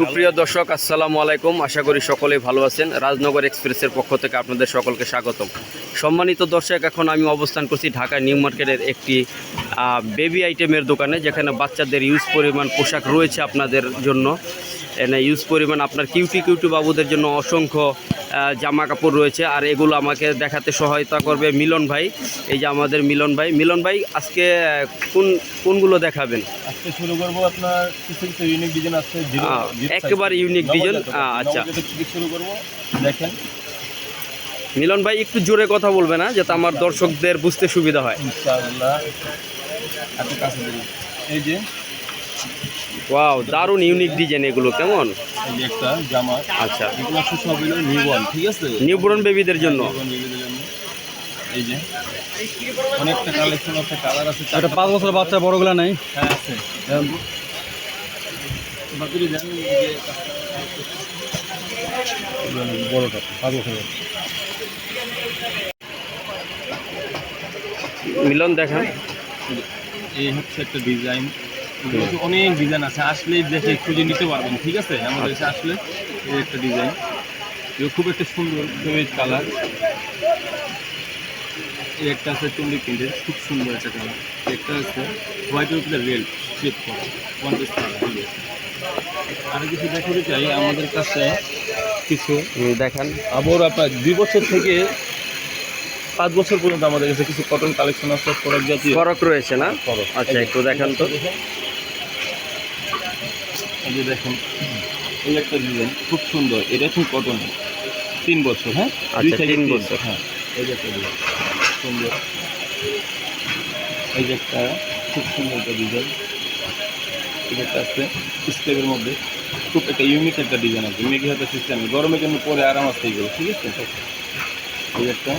সুপ্রিয় দর্শক, আসসালামু আলাইকুম। আশা করি সকলেই ভালো আছেন। রাজনগর এক্সপ্রেসের পক্ষ থেকে আপনাদের সকলকে স্বাগতম। সম্মানিত দর্শক, এখন আমি অবস্থান করছি ঢাকা নিউ মার্কেটের একটি বেবি আইটেমের দোকানে, যেখানে বাচ্চাদের ইউজ পরিমাণ পোশাক রয়েছে আপনাদের জন্য। এনে ইউজ পরিমাণ আপনার কিউটি কিউটি বাবুদের জন্য অসংখ্য জামা কাপড় রয়েছে। আর এগুলো আমাকে দেখাতে সহায়তা করবে মিলন ভাই। এই যে আমাদের মিলন ভাই। মিলন ভাই আজকে কোন কোনগুলো দেখাবেন? আজকে শুরু করব আপনার কিছু কিছু ইউনিক ডিজাইন আছে একেবারে design, আহ, আচ্ছা। শুরু করব দেখেন। মিলন ভাই একটু জোরে কথা বলবে না যাতে আমার দর্শকদের বুঝতে সুবিধা হয়। এই যে ওয়াও দারুণ ইউনিক ডিজাইন এগুলো কেমন? একটা জামা। আচ্ছা। এগুলো সব হলো নিউবর্ন ঠিক আছে? নিউবর্ন বেবিদের জন্য। এই যে অনেকটা কালেকশন আছে কালার আছে একটা পাঁচ বছর বাচ্চা বড়গুলা নাই? হ্যাঁ আছে। বাকিরে জানি যে বড়টা পাঁচ বছর মিলন দেখান। এই হচ্ছে একটা ডিজাইন অনেক ডিজাইন আছে আসলে দেখে খুঁজে নিতে পারবেন ঠিক আছে? আমাদের কাছে আসলে এই একটা ডিজাইন খুব একটা সুন্দর ফেভারিট কালার এই একটা আছে টুন্ডি প্রিন্টের খুব সুন্দর একটা কালার একটা আছে হোয়াইটের উপরে রেড শেপ করা পঞ্চাশ টাকা আরও কিছু দেখাতে চাই আমাদের কাছে কিছু। দেখান। আবার আপনার দুই বছর থেকে পাঁচ বছর পর্যন্ত আমাদের কাছে কিছু কটন কালেকশন আছে প্রোডাক্ট জাতীয়। ফরক রয়েছে না? ফরক। আচ্ছা একটু দেখান তো। এই যে দেখেন এই একটা ডিজাইন খুব সুন্দর। এটা খুব কটন তিন বছর হ্যাঁ? দুই আচ্ছা, থেকে তিন বছর। হ্যাঁ। এই যে একটা ডিজাইন সুন্দর। এই যে একটা খুব সুন্দর একটা ডিজাইন এই যে একটা আছে স্টেপের মধ্যে। খুব একটা ইউনিক একটা ডিজাইন আছে। মেঘে হাতে সিস্টেম গরমের জন্য পরে আরাম আসতে এগুলো ঠিক আছে? এই একটা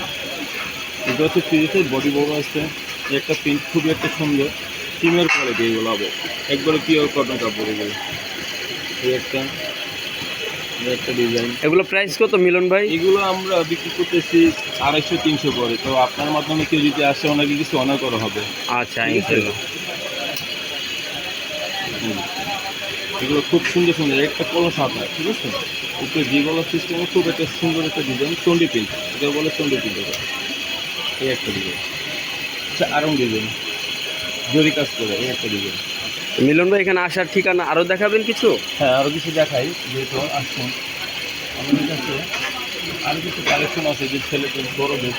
এটা হচ্ছে ফ্রিজে বডি বড় আছে। একটা প্রিন্ট খুবই একটা সুন্দর। প্রিমিয়ার কোয়ালিটি এগুলো হবে একবারে পিওর কটন কাপড় এগুলো। একটা একটা ডিজাইন এগুলো প্রাইস কত মিলন ভাই? এগুলো আমরা বিক্রি করতেছি আড়াইশো তিনশো করে। তো আপনার মাধ্যমে কেউ যদি আসে ওনাকে কিছু অনার করা হবে। আচ্ছা। এগুলো খুব সুন্দর সুন্দর। একটা কলম সাদা ঠিক আছে? উপরে যেগুলো সিস্টেমে খুব একটা সুন্দর একটা ডিজাইন চন্ডি প্রিন্ট এটা বলে চন্ডি এটা। এই একটা ডিজাইন আচ্ছা আরং ডিজাইন জরি কাজ করে এই একটা ডিজাইন মিলন ভাই এখানে আসার ঠিকানা আরও দেখাবেন কিছু? হ্যাঁ আরও কিছু দেখাই যেহেতু আসুন। আমাদের কাছে আরও কিছু কালেকশন আছে যে ছেলেদের বড়দের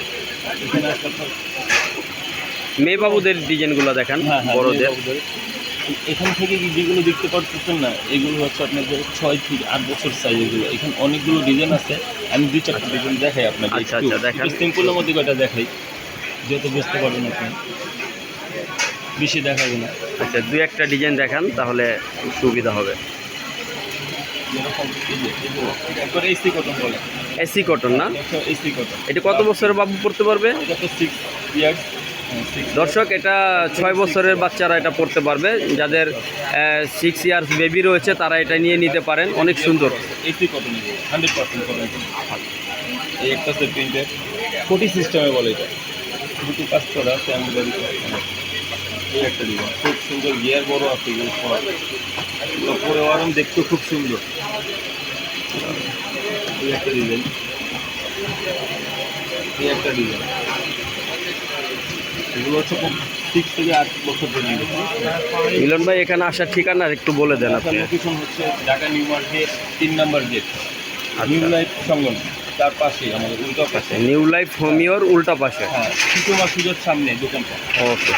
এখানে তো- মেয়ে বাবুদের ডিজাইনগুলো দেখান হ্যাঁ হ্যাঁ বড়দের। এখান থেকে যেগুলো দেখতে পাচ্ছেন না এগুলো হচ্ছে আপনাদের ছয় থেকে আট বছর সাইজ এগুলো। এখানে অনেকগুলো ডিজাইন আছে আমি দুই চারটা ডিজাইন দেখাই আপনাকে আচ্ছা, আচ্ছা। সিম্পলের মধ্যে কয়টা দেখাই যত বুঝতে পারবেন আপনি। বেশি দেখাবো না। আচ্ছা দুই একটা ডিজাইন দেখান তাহলে সুবিধা হবে। এসি কটন বলে? এসি কটন না? AC cotton. এটা কত বছরের বাবু পড়তে পারবে? ইয়ার্স দর্শক এটা ছয় বছরের বাচ্চারা এটা পড়তে পারবে। যাদের সিক্স ইয়ার্স বেবি রয়েছে তারা এটা নিয়ে নিতে পারেন। অনেক সুন্দর। AC cotton hundred percent cotton এই একটা প্রিন্টের কোটি সিস্টেমে বলে এটা। দুটো কাজ করা আছে খুব সুন্দর গিয়ার বড় আছে সব। পরে আরাম দেখতে খুব সুন্দর। এই একটা ডিজাইন এই একটা ডিজাইন এগুলো হচ্ছে সিক্স থেকে আট বছর পর্যন্ত মিলন ভাই এখানে আসার ঠিকানা একটু বলে দেন আপনি। লোকেশন হচ্ছে ঢাকা নিউ মার্কেট তিন নম্বর গেট আচ্ছা। নিউ লাইফ সঙ্গম তার পাশে আমাদের উল্টো পাশে। নিউ লাইফ হোমিওর উল্টা পাশে। হ্যাঁ শিশু সুজোর সামনে দোকানটা। ওকে।